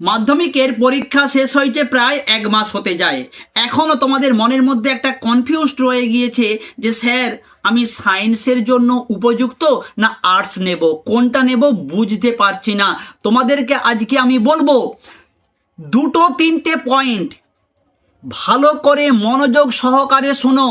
মাধ্যমিকের পরীক্ষা শেষ হয়েছে প্রায় এক মাস হতে যায়। এখনও তোমাদের মনের মধ্যে একটা কনফিউজড রয়ে গিয়েছে যে, স্যার, আমি সায়েন্সের জন্য উপযুক্ত না আর্টস নেব? কোনটা নেব বুঝতে পারছি না। তোমাদেরকে আজকে আমি বলব, দুটো তিনটে পয়েন্ট ভালো করে মনোযোগ সহকারে শোনো।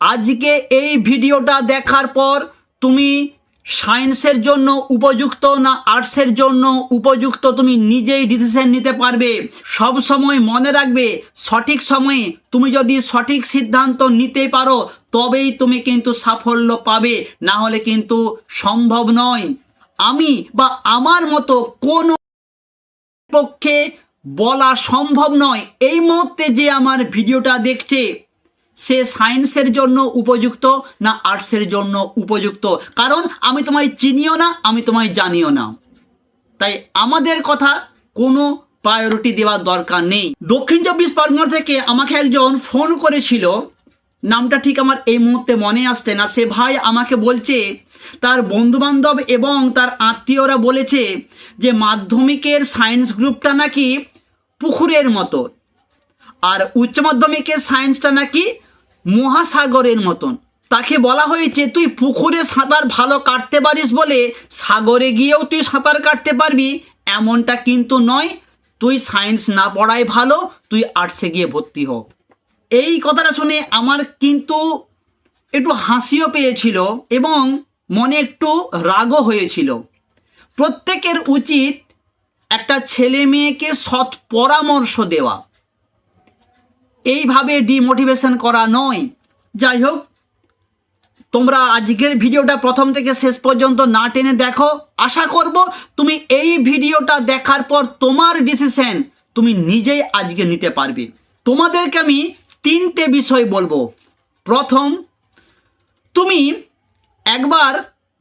আজকে এই ভিডিওটা দেখার পর তুমি সায়েন্সের জন্য উপযুক্ত না আর্টসের জন্য উপযুক্ত তুমি নিজেই ডিসিশন নিতে পারবে। সব সময় মনে রাখবে, সঠিক সময়ে তুমি যদি সঠিক সিদ্ধান্ত নিতে পারো, তবেই তুমি কিন্তু সাফল্য পাবে। না হলে কিন্তু সম্ভব নয়। আমি বা আমার মতো কোনো পক্ষে বলা সম্ভব নয়। এই মুহূর্তে যে আমার ভিডিওটা দেখছে সে সায়েন্সের জন্য উপযুক্ত না আর্টসের জন্য উপযুক্ত? কারণ আমি তোমায় চিনিও না, আমি তোমায় জানিও না। তাই আমাদের কথা কোনো প্রায়োরিটি দেওয়ার দরকার নেই। দক্ষিণ চব্বিশ পরগনা থেকে আমাকে একজন ফোন করেছিল। নামটা ঠিক আমার এই মুহূর্তে মনে আসছে না। সে ভাই আমাকে বলছে, তার বন্ধুবান্ধব এবং তার আত্মীয়রা বলেছে যে মাধ্যমিকের সায়েন্স গ্রুপটা নাকি পুকুরের মতো, আর উচ্চ মাধ্যমিকের সায়েন্সটা নাকি মহাসাগরের মতন। তাকে বলা হয়েছে, তুই পুকুরে সাঁতার ভালো কাটতে পারিস বলে, সাগরে গিয়েও তুই সাঁতার কাটতে পারবি। এমনটা কিন্তু নয়। তুই সায়েন্স না পড়াই ভালো, তুই আর্টসে গিয়ে ভর্তি হ। এই কথাটা শুনে আমার কিন্তু একটু হাসিও পেয়েছিল এবং মনে একটু রাগও হয়েছিল। প্রত্যেকের উচিত একটা ছেলে মেয়েকে সৎ পরামর্শ দেওয়া। এইভাবে ডিমোটিভেশন করা নয়। যাই হোক তোমরা আজকের ভিডিওটা প্রথম থেকে শেষ পর্যন্ত না টেনে দেখো। আশা করব তুমি এই ভিডিওটা দেখার পর তোমার ডিসিশন তুমি নিজেই আজকে নিতে পারবে। তোমাদেরকে আমি তিনটে বিষয় বলব। প্রথম, তুমি একবার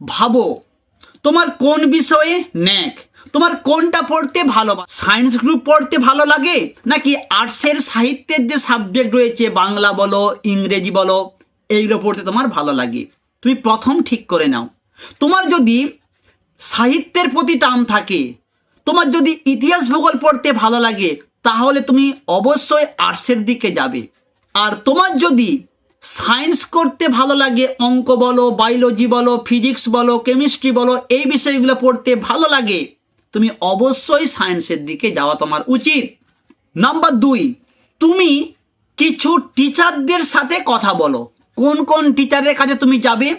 ভাবো, তোমার কোন বিষয়ে ন্যাক তোমার কোনটা পড়তে ভালো সায়েন্স গ্রুপ পড়তে ভালো লাগে? নাকি আর্টসের সাহিত্যের যে সাবজেক্ট রয়েছে, বাংলা বলো, ইংরেজি বলো, এইগুলো পড়তে তোমার ভালো লাগে? তুমি প্রথম ঠিক করে নাও। তোমার যদি সাহিত্যের প্রতি টান থাকে, তোমার যদি ইতিহাস ভূগোল পড়তে ভালো লাগে, তাহলে তুমি অবশ্যই আর্টসের দিকে যাবে। আর তোমার যদি সায়েন্স করতে ভালো লাগে, অঙ্ক বলো বায়োলজি বলো ফিজিক্স বলো কেমিস্ট্রি বলো, এই বিষয়গুলো পড়তে ভালো লাগে তুমি অবশ্যই সায়েন্সের দিকে যাওয়া তোমার উচিত। নাম্বার দুই, তুমি কিছু টিচারদের সাথে কথা বলো। কোন কোন টিচারের কাছে তুমি যাবে?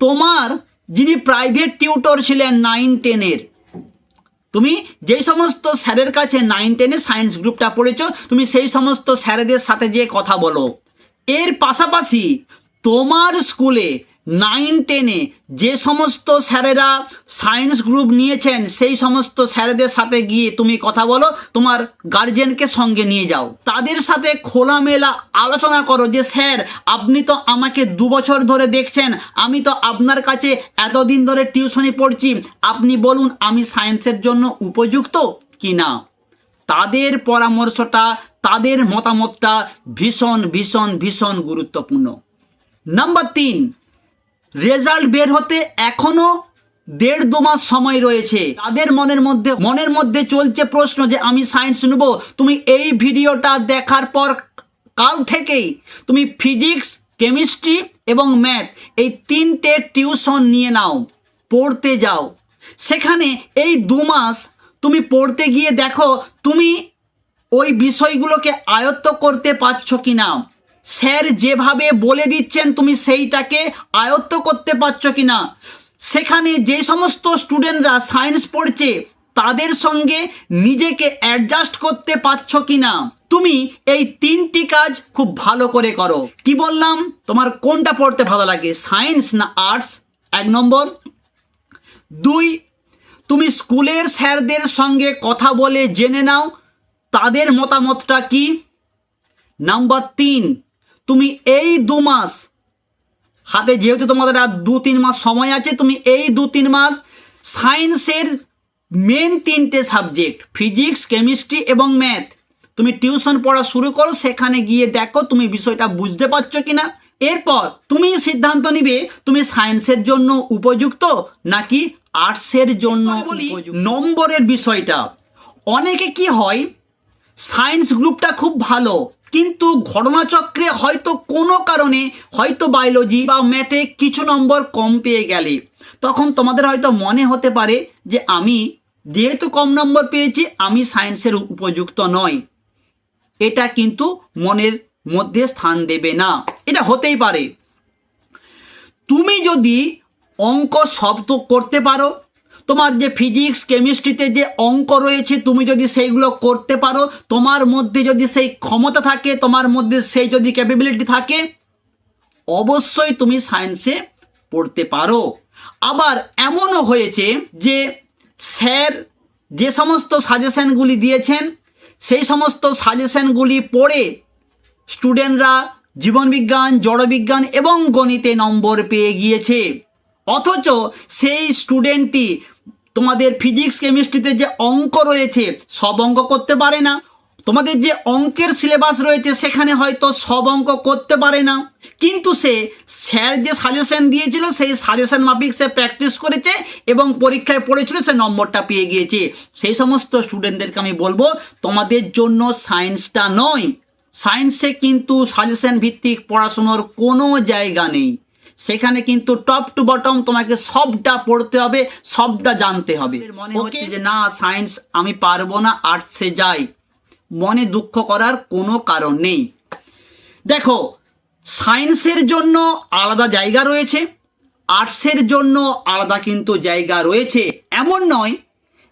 তোমার যিনি প্রাইভেট টিউটর ছিলেন নাইন টেনের তুমি যেই সমস্ত স্যারের কাছে নাইন টেনে সায়েন্স গ্রুপটা পড়েছো, তুমি সেই সমস্ত স্যারেদের সাথে যেয়ে কথা বলো। এর পাশাপাশি তোমার স্কুলে নাইন টেনে যে সমস্ত স্যারেরা সায়েন্স গ্রুপ নিয়েছেন, সেই সমস্ত স্যারেদের সাথে গিয়ে তুমি কথা বলো, তোমার গার্জেনকে সঙ্গে নিয়ে যাও। তাদের সাথে খোলামেলা আলোচনা করো যে, স্যার, আপনি তো আমাকে দু বছর ধরে দেখছেন, আমি তো আপনার কাছে এতদিন ধরে টিউশনি পড়ছি, আপনি বলুন আমি সায়েন্সের জন্য উপযুক্ত কি না তাদের পরামর্শটা, তাদের মতামতটা ভীষণ ভীষণ ভীষণ গুরুত্বপূর্ণ। নাম্বার তিন রেজাল্ট বের হতে এখনও দেড় দু মাস সময় রয়েছে। তাদের মনের মধ্যে মনের মধ্যে চলছে প্রশ্ন যে আমি সায়েন্স নেব। তুমি এই ভিডিওটা দেখার পর কাল থেকেই তুমি ফিজিক্স কেমিস্ট্রি এবং ম্যাথ এই তিনটে টিউশন নিয়ে নাও, পড়তে যাও। সেখানে এই দু মাস তুমি পড়তে গিয়ে দেখো তুমি ওই বিষয়গুলোকে আয়ত্ত করতে পারছ কি না স্যার যেভাবে বলে দিচ্ছেন, তুমি সেইটাকে আয়ত্ত করতে পারছ কি না সেখানে যে সমস্ত স্টুডেন্টরা সায়েন্স পড়ছে, তাদের সঙ্গে নিজেকে অ্যাডজাস্ট করতে পারছ কি না তুমি এই তিনটি কাজ খুব ভালো করে করো। কি বললাম? তোমার কোনটা পড়তে ভালো লাগে, সায়েন্স না আর্টস? এক নম্বর। দুই, তুমি স্কুলের স্যারদের সঙ্গে কথা বলে জেনে নাও, তাদের মতামতটা কি? নাম্বার তিন তুমি এই দু মাস হাতে যেহেতু তোমাদের আর দু তিন মাস সময় আছে তুমি এই দু তিন মাস সায়েন্সের মেন তিনটে সাবজেক্ট ফিজিক্স কেমিস্ট্রি এবং ম্যাথ তুমি টিউশন পড়া শুরু করো সেখানে গিয়ে দেখো তুমি বিষয়টা বুঝতে পারছ কিনা। এরপর তুমি সিদ্ধান্ত নিবে তুমি সায়েন্সের জন্য উপযুক্ত নাকি আর্টসের জন্য বলি নম্বরের বিষয়টা অনেকে কি হয় সায়েন্স গ্রুপটা খুব ভালো কিন্তু ঘটনাচক্রে হয়তো কোনো কারণে হয়তো বায়োলজি বা ম্যাথে কিছু নম্বর কম পেয়ে গেলে। তখন তোমাদের হয়তো মনে হতে পারে যে আমি যেহেতু কম নম্বর পেয়েছি, আমি সায়েন্সের উপযুক্ত নয় এটা কিন্তু মনের মধ্যে স্থান দেবে না। এটা হতেই পারে। তুমি যদি অঙ্ক শব্দ করতে পারো তোমার যে ফিজিক্স কেমিস্ট্রিতে যে অঙ্ক রয়েছে, তুমি যদি সেইগুলো করতে পারো, তোমার মধ্যে যদি সেই ক্ষমতা থাকে, তোমার মধ্যে সেই যদি ক্যাপাবিলিটি থাকে, অবশ্যই তুমি সায়েন্সে পড়তে পারো। আবার এমনও হয়েছে যে স্যার যে সমস্ত সাজেশনগুলি দিয়েছেন, সেই সমস্ত সাজেশনগুলি পড়ে স্টুডেন্টরা জীবনবিজ্ঞান জড়বিজ্ঞান এবং গণিতে নম্বর পেয়ে গিয়েছে। অথচ সেই স্টুডেন্টটি তোমাদের ফিজিক্স কেমিস্ট্রিতে যে অঙ্ক রয়েছে, সব অঙ্ক করতে পারে না। তোমাদের যে অঙ্কের সিলেবাস রয়েছে, সেখানে হয়তো সব অঙ্ক করতে পারে না। কিন্তু সে স্যার যে সাজেশন দিয়েছিল, সেই সাজেশন মাফিক সে প্র্যাকটিস করেছে এবং পরীক্ষায় পড়েছিল, সে নম্বরটা পেয়ে গিয়েছে। সেই সমস্ত স্টুডেন্টদেরকে আমি বলব, তোমাদের জন্য সায়েন্সটা নয়। সায়েন্সে কিন্তু সাজেশন ভিত্তিক পড়াশুনোর কোনো জায়গা নেই। সেখানে কিন্তু টপ টু বটম তোমাকে সবটা পড়তে হবে সবটা জানতে হবে। মনে হচ্ছে যে না সায়েন্স আমি পারব না আর্টসে যাই। মনে দুঃখ করার কোনো কারণ নেই। দেখো সায়েন্সের জন্য আলাদা জায়গা রয়েছে আর্টসের জন্য আলাদা কিন্তু জায়গা রয়েছে। এমন নয়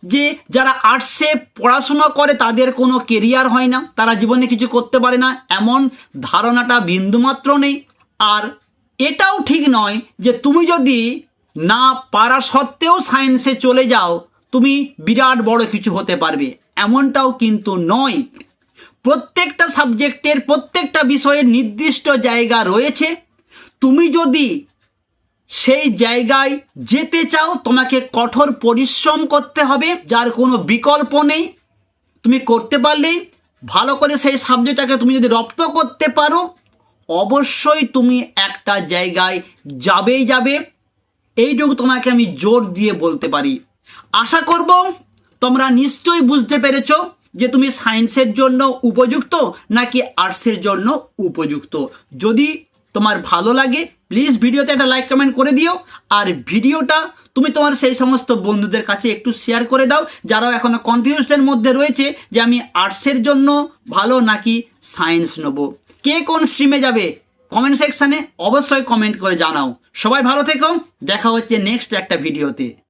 যে যারা আর্টসে পড়াশোনা করে তাদের কোনো কেরিয়ার হয় না তারা জীবনে কিছু করতে পারে না। এমন ধারণাটা বিন্দুমাত্র নেই। আর এটাও ঠিক নয় যে তুমি যদি না পারা সত্ত্বেও সায়েন্সে চলে যাও, তুমি বিরাট বড় কিছু হতে পারবে। এমনটাও কিন্তু নয়। প্রত্যেকটা সাবজেক্টের প্রত্যেকটা বিষয়ের নির্দিষ্ট জায়গা রয়েছে। তুমি যদি সেই জায়গায় যেতে চাও, তোমাকে কঠোর পরিশ্রম করতে হবে, যার কোনো বিকল্প নেই। তুমি করতে পারলেই ভালো করে সেই সাবজেক্টটাকে তুমি যদি রপ্ত করতে পারো অবশ্যই তুমি একটা জায়গায় যাবেই যাবে। এইটুকু তোমাকে আমি জোর দিয়ে বলতে পারি। আশা করব তোমরা নিশ্চয়ই বুঝতে পেরেছ যে তুমি সায়েন্সের জন্য উপযুক্ত নাকি আর্টসের জন্য উপযুক্ত। যদি তোমার ভালো লাগে, প্লিজ ভিডিওতে একটা লাইক কমেন্ট করে দিও। আর ভিডিওটা তুমি তোমার সেই সমস্ত বন্ধুদের কাছে একটু শেয়ার করে দাও, যারাও এখনও কনফিউশনের মধ্যে রয়েছে যে আমি আর্টসের জন্য ভালো নাকি সায়েন্স নেব। কে কোন স্ট্রিমে যাবে? কমেন্ট সেকশানে অবশ্যই কমেন্ট করে জানাও। সবাই ভালো থেকো। দেখা হচ্ছে নেক্সট একটা ভিডিওতে